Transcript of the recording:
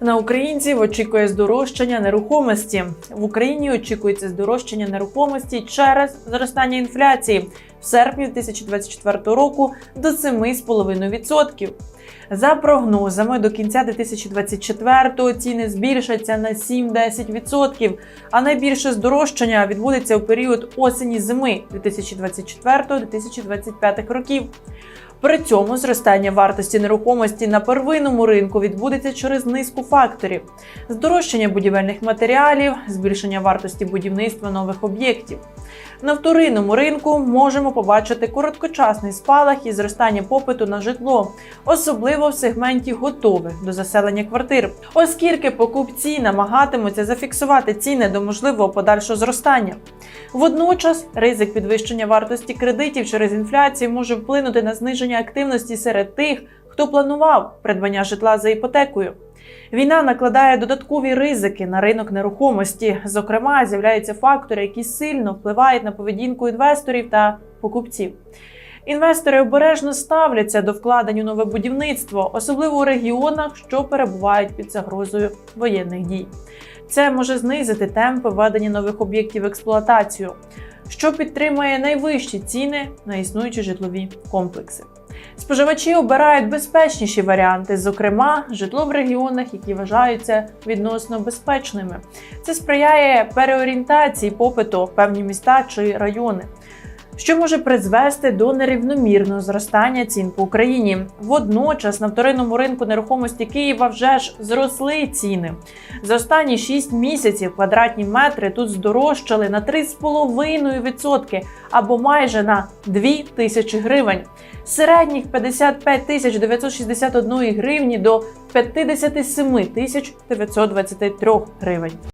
На українців очікує здорожчання нерухомості. В Україні очікується здорожчання нерухомості через зростання інфляції в серпні 2024 року до 7,5%. За прогнозами, до кінця 2024-го ціни збільшаться на 7-10%, а найбільше здорожчання відбудеться у період осені зими 2024-2025 років. При цьому зростання вартості нерухомості на первинному ринку відбудеться через низку факторів: здорожчання будівельних матеріалів, збільшення вартості будівництва нових об'єктів. На вторинному ринку можемо побачити короткочасний спалах і зростання попиту на житло, особливо в сегменті готових до заселення квартир, оскільки покупці намагатимуться зафіксувати ціни до можливого подальшого зростання. Водночас ризик підвищення вартості кредитів через інфляцію може вплинути на зниження активності серед тих, хто планував придбання житла за іпотекою. Війна накладає додаткові ризики на ринок нерухомості. Зокрема, з'являються фактори, які сильно впливають на поведінку інвесторів та покупців. Інвестори обережно ставляться до вкладень у нове будівництво, особливо у регіонах, що перебувають під загрозою воєнних дій. Це може знизити темпи введення нових об'єктів в експлуатацію, що підтримує найвищі ціни на існуючі житлові комплекси. Споживачі обирають безпечніші варіанти, зокрема, житло в регіонах, які вважаються відносно безпечними. Це сприяє переорієнтації попиту в певні міста чи райони. Що може призвести до нерівномірного зростання цін по Україні? Водночас на вторинному ринку нерухомості Києва вже ж зросли ціни. За останні 6 місяців квадратні метри тут здорожчали на 3,5% або майже на 2 тисячі гривень. Середніх 55 тисяч 961 гривні до 57 тисяч 923 гривень.